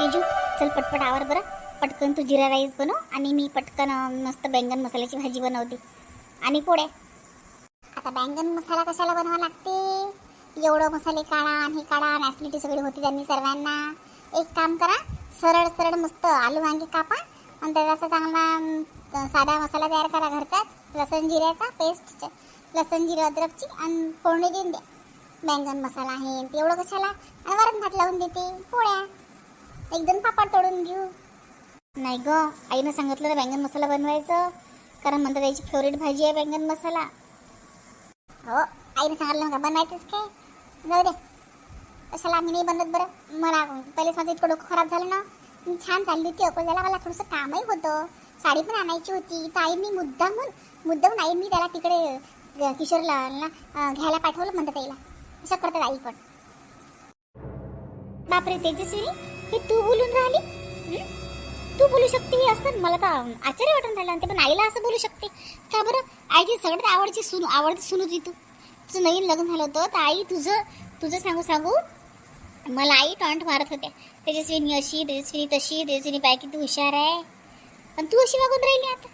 तेजू. चल पटपट आवर बरं. पटकन तू जिरा राईस बनव आणि मी पटकन मस्त बैंगन मसाल्याची भाजी बनवते. आणि पोळ्या. आता बैंगन मसाला कशाला बनवावा लागते? एवढं मसाले काढा आणि हे काढा. ॲसिडिटी सगळी होती त्यांनी सर्वांना. एक काम करा. सरळ सरळ मस्त आलू वांगे कापा आणि त्याचा असा चांगला साधा मसाला तयार करा घरचाच लसण जिऱ्याचा पेस्ट लसण जिरे अद्रकची आणि फोडणी देऊन द्या. बैंगन मसाला आहे तेवढं कशाला? आणि वरण भात लावून देते. पोळ्या. एक दोन पापड तोडून घेऊ. नाही ग आईनं सांगितलं ना बैंगन मसाला बनवायचं. कारण म्हणतात त्याची फेवरेट भाजी आहे बैंगन मसाला. हो आईनं सांगितलं का बनवायचंच काय? जाऊ दे. कशाला आम्ही नाही बनवत बरं? मला पहिलेच माझं इतकं डोकं खराब झालं ना. मी छान चालली होती अकोल्याला मला थोडंसं कामही होतं. साडी पण आणायची होती. तर मी मुद्दामून मुद्दामून मी त्याला तिकडे किशोरला ना, घ्यायला पाठवलं म्हणतात आईला. असं करतात आई पण. बापरे तेजस्वी हे तू बोलून राहिली? तू बोलू शकते हे असं? मला तर आश्चर्य वाटून राहिलं आणि ते पण आईला असं बोलू शकते. का बरं? आईची सगळ्यात आवडची सुन आवडती सुनू होती तू. तुझं नवीन लग्न झालं होतं तर आई तुझं तुझं सांगू सांगू मला आई टॉन्ट मारत होत्या. तेजस्विनी अशी तेजस्विनी तशी तेजस्विनी पाय किती हुशार आहे. पण तू अशी वागून राहिली आता.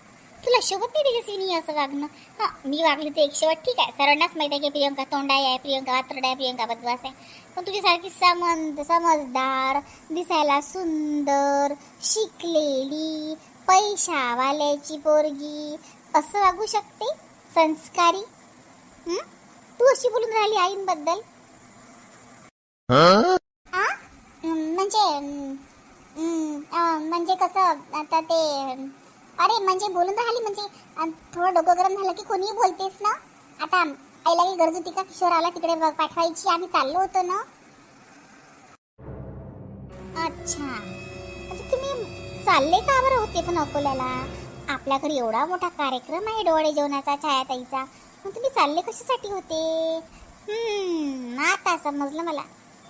तुला शोभत नाही तेजस्विनी असं वागणं? हां मी वागली तर एक शेवट. ठीक आहे सर्वांनाच माहिती आहे की प्रियंका तोंडाई आहे प्रियंका वात्रड आहे प्रियंका बदमास आहे. पण तुझ्यासारखी समंद समजदार दिसायला सुंदर शिकलेली पैशावाल्याची पोरगी असं वागू शकते? संस्कारी? तू अशी बोलून राहिली आईंबद्दल? हं, म्हणजे म्हणजे कसं? आता ते अरे म्हणजे बोलून राहिली म्हणजे थोडं डोकं गरम झालं की कोणीही बोलतेस ना? आता आईला गरज होती का किशोराला तिकडे पाठवायची? आम्ही चाललो होतो ना? अच्छा. म्हणजे तुम्ही चालले का बरं होते पण अकोल्याला? आपल्याकडे एवढा मोठा कार्यक्रम आहे डोळे जेवणाचा छायाताईचा. मग तुम्ही चालले कशासाठी होते? आता समजलं मला.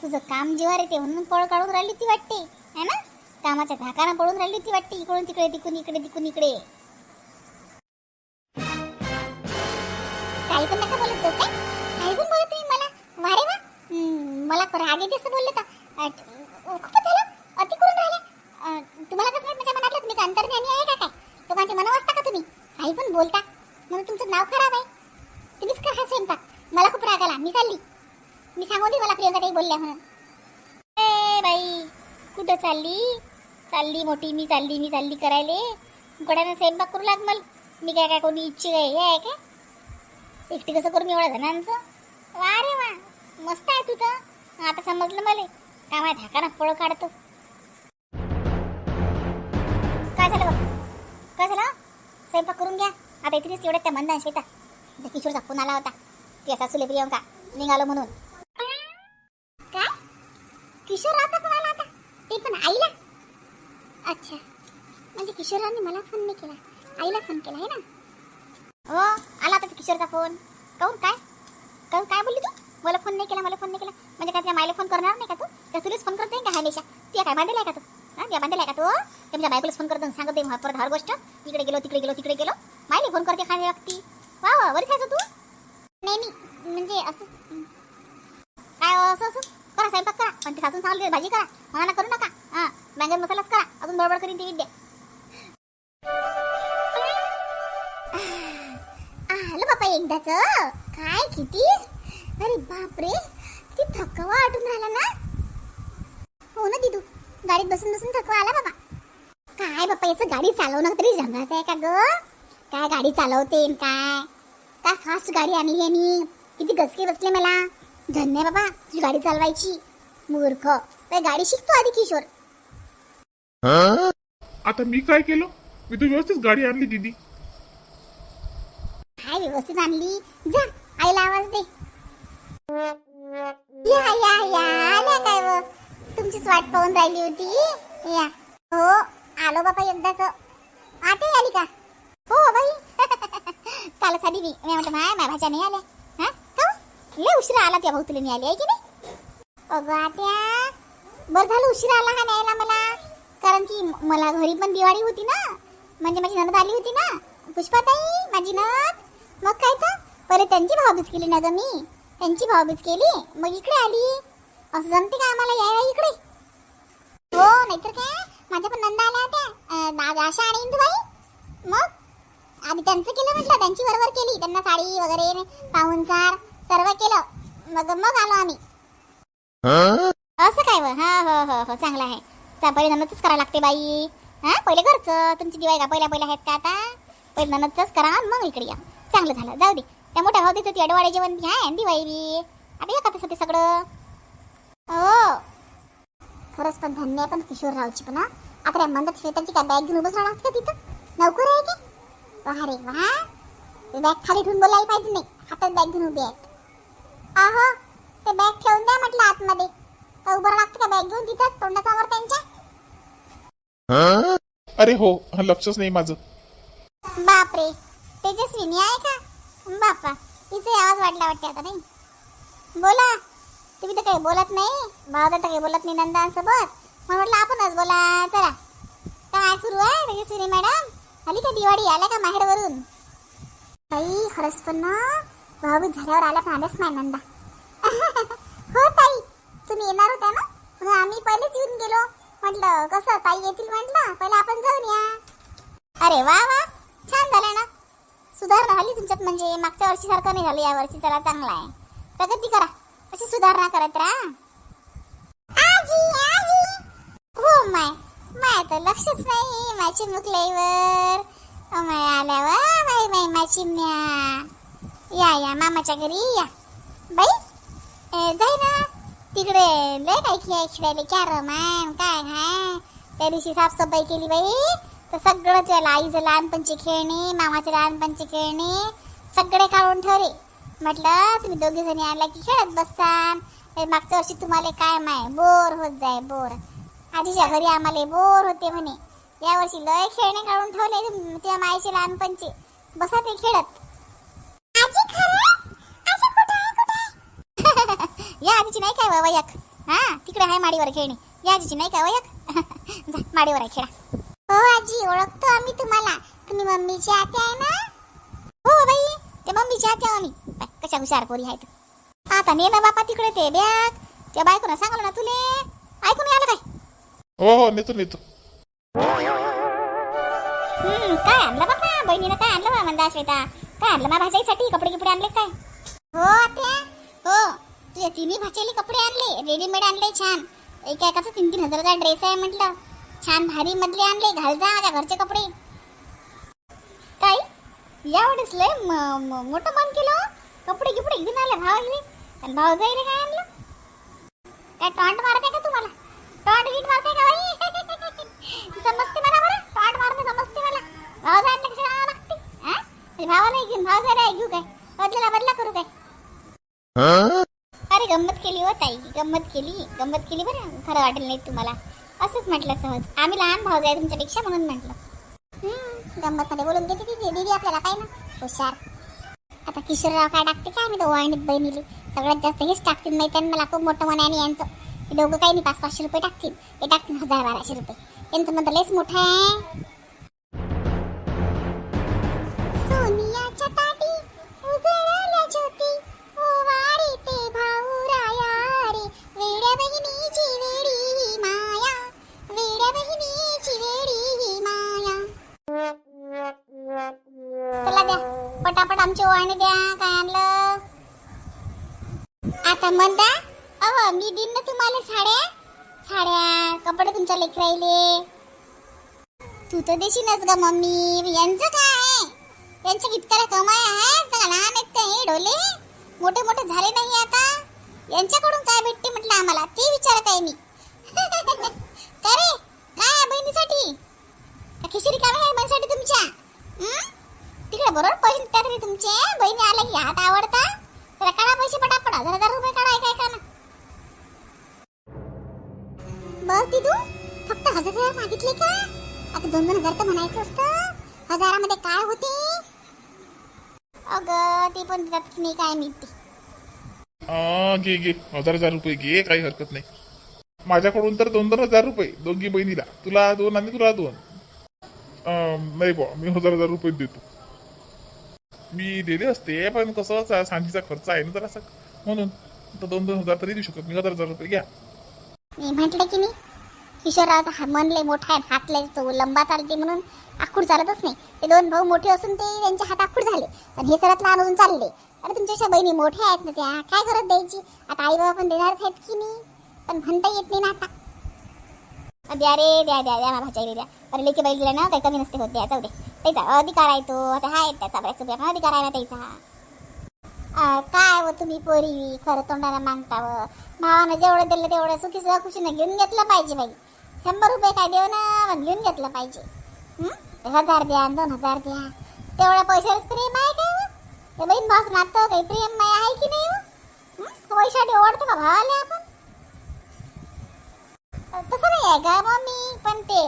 तुझं काम जीवार येते म्हणून पळ काढून राहिली ती वाटते है ना? कामाच्या धाकानं पळून राहिली ती वाटते. इकडून तिकडे तिकून इकडे तिकून इकडे. काही पण नका बोलत जाऊ काय? काही पण बोलत तुम्ही मला. वारे वा. मला राग येते असं बोलले का खूपच झालं. अति करून राहिले. तुम्हाला कसं माहीत माझ्या मनातलं तुम्ही अंतर्ज्ञानी आहे का काय? लोकांचे मन वाचता का तुम्ही? काही पण बोलता. म्हणून तुमचं नाव खराब आहे. तुम्हीच का हा स्वयंपाक. मला खूप राग आला. मी चालली. मी सांगून दे मला प्रियंका काही बोलल्या म्हणून. ए बाई. कुठं चालली? चालली मोठी मी चालली मी चालली करायले. कोणाला स्वयंपाक करू लाग मला. मी काय काय कोणी इच्छुक आहे? हे आहे का एकटी कसं करू मी एवढ्या जणांचं वा रे वा मस्त आहे तुझं आता समजलं मला. काय माझ्या धाकाना पळ काढतो. काय झालं बघ काय झालं? स्वयंपाक करून घ्या. आता इथेच एवढ्या त्या मंदा शेता त्या किशोरचा फोन आला होता. ती असा सुले प्रियंका निघालो म्हणून. काय? किशोर आता ते पण आईला? अच्छा. म्हणजे किशोरांनी मला फोन नाही केला. आईला फोन केला आहे ना? हो आला तर किशोरचा फोन काऊन काय? काऊन काय बोलली तू? मला फोन नाही केला मला फोन नाही केला. म्हणजे काय तुझ्या मायला फोन करणार नाही का तू? तर तुलाच फोन करते का हमेशा? तुझ्या काय बांधेल आहे का तू? हा त्या बांधेल आहे का तू हो? तुमच्या तुझ्या बायकोलाच फोन करतो सांगत आहे परत हर गोष्ट. इकडे गेलो तिकडे गेलो तिकडे गेलो. मायले फोन करते खाण्या व्यक्ती. वा वा वरी खायचं तू? नाही नाही. म्हणजे असं काय हो, असं असं करा स्वयंपाक करा पण ते सासून सांगले भाजी करा मना करू नका. हां बँगन मसालाच करा अजून बडबड करीन ती विद्या. आलं बापा एकदाच काय किती? अरे बापरे किती थकवा वाटून राहिला ना. हो ना दिदू गाडीत बसून बसून थकवा आला बाबा. काय बाप्पा याचं गाडी चालवणं तरी जमायचं आहे का ग? काय गाडी चालवते काय? काय फास्ट गाडी आणली आहे मी किती गचके बसले मला. धन्य बाबा तुझी गाडी चालवायची. मूर्ख. काय गाडी शिकतो आधी किशोर. आता मी काय केलं? मी तू व्यवस्थित गाडी आणली दिदी. काय व्यवस्थित आणली. जा आईला आवाज दे. या या या. आल्या काय व? तुमचीच वाट पाहून राहिली होती. या. हो आलो बाबा एकदाच. आता आली का? हो बाई. कालच आली मी. मी म्हटलं माय माझ्या नाही आल्या. हा? का? लय उशिरा आला त्या भाऊ तुला नाही आली. आहे की नाही? अगं आत्या बरं झालं उशीर आला हा न्यायला मला? कारण की मला घरी पण दिवाळी होती ना. म्हणजे माझी ननद आली होती ना. पुष्पाताई माझी ननद मग काय तर? पहिले त्यांची भावबीज केली ना ग मी. त्यांची भावबीज केली. मग इकडे आली. असं जमते का आम्हाला? यायला इकडे. हो नाहीतर काय? माझ्या पण नंदा आल्या होत्या. अं, आ- आशा आणि इंदुबाई. मग? आधी त्यांचं केलं म्हटलं. त्यांची बरोबर केली. त्यांना साडी वगैरे पाहुणचार सर्व केलं. मग मग आलो आम्ही. असं काय व? हा हो हो हो चांगलं आहे. चा पहिले ननदच करावं लागते बाई. हा? पहिले घरचं. तुमची दिवाळी का पहिल्या पहिल्या आहेत का आता? पहिले ननदच करा मग इकडे या. चांगलं झालं. जाऊ दे. त्या मोठ्या भावतीचं ती अडवाडे जेवण बी आहे दिवाळी बी. आता एकाच होते सगळं. हो. खरंच पण धन्य आहे पण किशोररावची पण आता त्या मंदात श्वेतांची काय बॅग घेऊन उभंच राहणार का तिथं? नोकर आहे की? वा. रे वा बॅग खाली ठेवून बोलायला पाहिजे नाही. हातात बॅग घेऊन उभी आहेत आहो ते बॅग ठेवून द्या म्हटलं आतमध्ये. का उभं लागतं का बॅग घेऊन? तिथंच तोंडासमोर त्यांच्या. अरे हो लक्षच नाही माझं. बापरे. तेजस्विनी आहे का? बापा तिचा आवाज वाटला वाटते आता नाही? बोला. तुम्ही तर काही बोलत नाही. भाऊ तर काही बोलत नाही नंदांसोबत. मग म्हटलं आपणच बोला. चला. काय सुरू आहे तेजस्विनी मॅडम? आली का दिवाळी? आल्या का माहेरवरून? ताई खरंच पण ना भाऊबीज झाल्यावर आल्या पण आल्याच नाही नंदा. हो ताई. तुम्ही येणार होता ना? हो, आम्ही पहिलेच येऊन गेलो. म्हटलं कसं ताई येतील म्हटलं. पहिले आपण जाऊन या. अरे वा वा. छान झालं ना. सुधारणा झाली तुमच्यात म्हणजे. मागच्या वर्षी सारखं नाही झालं या वर्षी चला चांगला आहे. प्रगती करा. अशी सुधारणा करत राहा. हो माय. माय तर लक्षच नाही. माझी मुकल्यावर माय आल्या वा माय माय माझी म्या या या. मामाच्या घरी या. बाई. जाय ना तिकडे लय काय खेळ खेळायला क्या रमान काय हाय त्या दिवशी साफसफाई केली बाई तर सगळं त्या आईचं लहानपणची खेळणी मामाचे लहानपणची खेळणी सगळे काढून ठेवले म्हटलं तुम्ही दोघे जणी आणला की खेळत बसतान मागच्या वर्षी तुम्हाला काय माय बोर होत जाय बोर आधीच्या घरी आम्हाला बोर होते म्हणे यावर्षी लय खेळणे काढून ठेवले त्या माईचे लहानपणचे बसा ते खेळत आजी खरंच? असं कुठं आहे, कुठं आहे? या आजीची नाही काय वयक? हा तिकडे आहे माडीवर खेळणे. या आजीची नाही काय वयक? जा माडीवर आहे खेळा. हो आजी ओळखतो आम्ही तुम्हाला. तुम्ही मम्मीची आते आहे ना? हो बाई. ते मम्मीची आते आम्ही. कशा हुशार पोरी आहेत. आता ने ना बापा तिकडे ते बॅग. त्या बायकोनं सांगलं ना तुले. ऐकून आलं काय? हो हो नेतो नेतो. काय आणलं बाबा बहिणीनं काय आणलं? बा मंदा श्वेता काय आणलं? मा भाजाईसाठी कपडे कपडे आणले काय? हो आत्या. हो. तुझ्या तिन्ही भाच्याली कपडे आणले रेडीमेड आणले छान. एक एकाचा तीन तीन हजाराचा ड्रेस आहे म्हटलं. छान भारी मधले आणले घाल जा माझ्या घरचे कपडे. काय यावेळेस लय मोठं मन केलं कपडे गिपडे घेऊन आले भाव गेले आणि भाव जाईल काय आणलं? काय टॉन्ट मारते का तुम्हाला? टॉन्ट गीट मारते का बाई? समजते मला बरं? टॉन्ट मारते समजते मला. भाव जायला कशा आणावं लागते? हा? भावाला घेऊन भाव जायला घेऊ काय? बदला बदला करू काय? अरे गंमत केली हो ताई गंमत केली गंमत केली बरं. खरं वाटेल नाही तुम्हाला. असंच म्हटलं सहज. आम्ही लहान भाऊ आहे तुमच्यापेक्षा म्हणून म्हटलं. गंमत मध्ये बोलून देते ती दीदी आपल्याला काय ना. हुशार. आता किशोरराव काय टाकते काय? मी तो वाणीत बहिणीली. सगळ्यात जास्त हेच टाकतील नाही आहे मला. खूप मोठं मन आणि यांचं. हे दोघं काही नाही पाच पाचशे रुपये टाकतील. ते टाकतील हजार बाराशे रुपये. यांचं म्हणतं तर लयच मोठं आहे. पटापट आमची ओवाळणी द्या काय आणलं? आता म्हणता अहो मी देईन ना तुम्हाला साड्या? साड्या कपडे तुमच्या लेख राहिले तू तर देशीलच ग मम्मी. यांचं काय यांच्या कितक्याला कमाय आहे? का लहान आहेत ते हे डोले मोठे मोठे झाले नाही आता. यांच्याकडून काय भेटते म्हटलं आम्हाला? ते विचारत आहे मी का रे काय आहे बहिणीसाठी का खिचडी काय आहे बहिणीसाठी तुमच्या हं? तिकडे बरोबर पैसे देतात रे तुमचे. बहिणी आल्या की हात आवडता. जरा काढा पैसे पटापट. हजार हजार रुपये काढा काय का ना बस दिदू फक्त हजार हजार मागितले का? आता दोन दोन हजार तर म्हणायचं असतं. हजारामध्ये काय होते? अगं ते पण देतात की नाही काय मिळते घे घे. हजार हजार रुपये घे काही हरकत नाही. माझ्याकडून तर दोन दोन हजार रुपये दोघी बहिणीला. तुला दोन आणि तुला दोन. नाही बा मी हजार हजार रुपये देतो. मी दिले असते पण कसं सा- सांजीचा खर्च आहे ना जरासा म्हणून तर दोन दोन हजार तरी देऊ शकत मी हजार हजार रुपये घ्या. मी म्हटलं की नाही किशोररावचा हा मन लय मोठा आहे हात लय तो लंबा चालते म्हणून आखूड चालतच नाही. ते दोन भाऊ मोठे असून ते त्यांचे हात आखूड झाले. आणि हे सर्वात लहान अजून चालले. अरे तुमच्याशा बहिणी मोठ्या आहेत ना त्या. काय करत द्यायची? आता आई बाबा पण देणारच आहेत की नाही? पण म्हणता येत नाही ना आता. द्या रे द्या द्या द्या माझ्या द्या. अरे लेकी बैल दिला ना काही कमी नसते होत द्या जाऊ दे. त्याचा अधिकार आहे तो. आता हाय त्याचा बऱ्याच अधिकार आहे ना त्याचा. काय व तुम्ही पोरी? खरं तोंडाला मागता हो. व भावानं जेवढं दिलं तेवढं सुखी सुद्धा खुशीनं घेऊन घेतलं पाहिजे बाई. शंभर रुपये काय देऊ ना मग घेऊन घेतलं पाहिजे. हजार द्या दोन हजार द्या. तेवढ्या पैशावरच प्रेम आहे काय हो? ते बहीण भास नातं काही प्रेम माय आहे की नाही व? पैशासाठी ओढतो का भावाला आपण? तसं नाही आहे का मम्मी? पण ते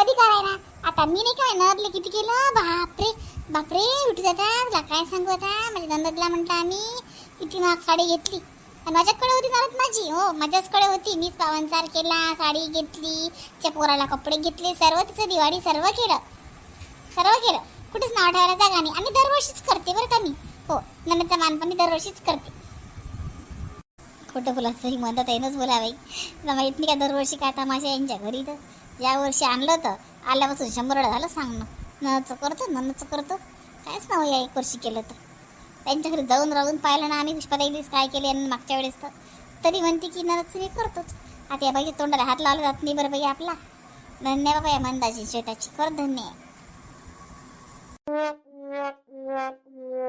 अधिकार आहे ना आता मी नाही काय नरले किती केलं? बापरे बापरे उठी जातात तुला काय सांगू आता? माझ्या नंदतला म्हटलं आम्ही. किती महाग साडी घेतली. आणि माझ्याकडे होती नरद माझी. हो माझ्याचकडे होती. मीच पावनचार केला साडी घेतली. त्या पोराला कपडे घेतले सर्व तिचं दिवाळी सर्व केलं. सर्व केलं. कुठेच नाव ठेवायला जागा नाही. आम्ही दरवर्षीच करते बरं का मी. हो नंदचा मानपण मी दरवर्षीच करते. खोटं बोलायचं ही मदत आहेनच बोला बाई माहीत नाही का दरवर्षी काय तमाशा यांच्या घरी तर? यावर्षी आणलं तर आल्यापासून शंभर वेळा झालं सांग ना. नचं करतो नचं करतो. कायच नाव या एक वर्षी केलं तर. त्यांच्या घरी जाऊन राहून पाहिलं ना आम्ही पुष्पाताईलीच काय केले आणि मागच्या वेळेस तर. तरी म्हणते की नच मी करतोच. आता या बाई तोंडाला हात लावला जात नाही बरं बाई आपला. धन्य बाबा या मंदाची शेताची कर धन्य.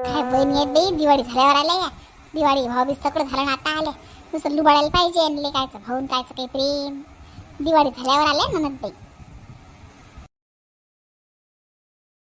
काय बहिणी आहेत बाई? दिवाळी झाल्यावर आल्या या. दिवाळी भाऊ बीस सगळं झालं ना आता आल्या. दुसरं लुबाडायला पाहिजे आणले कायचं भाऊन कायचं काही प्रेम. दिवाळी झाल्यावर आल्या ननद बाई.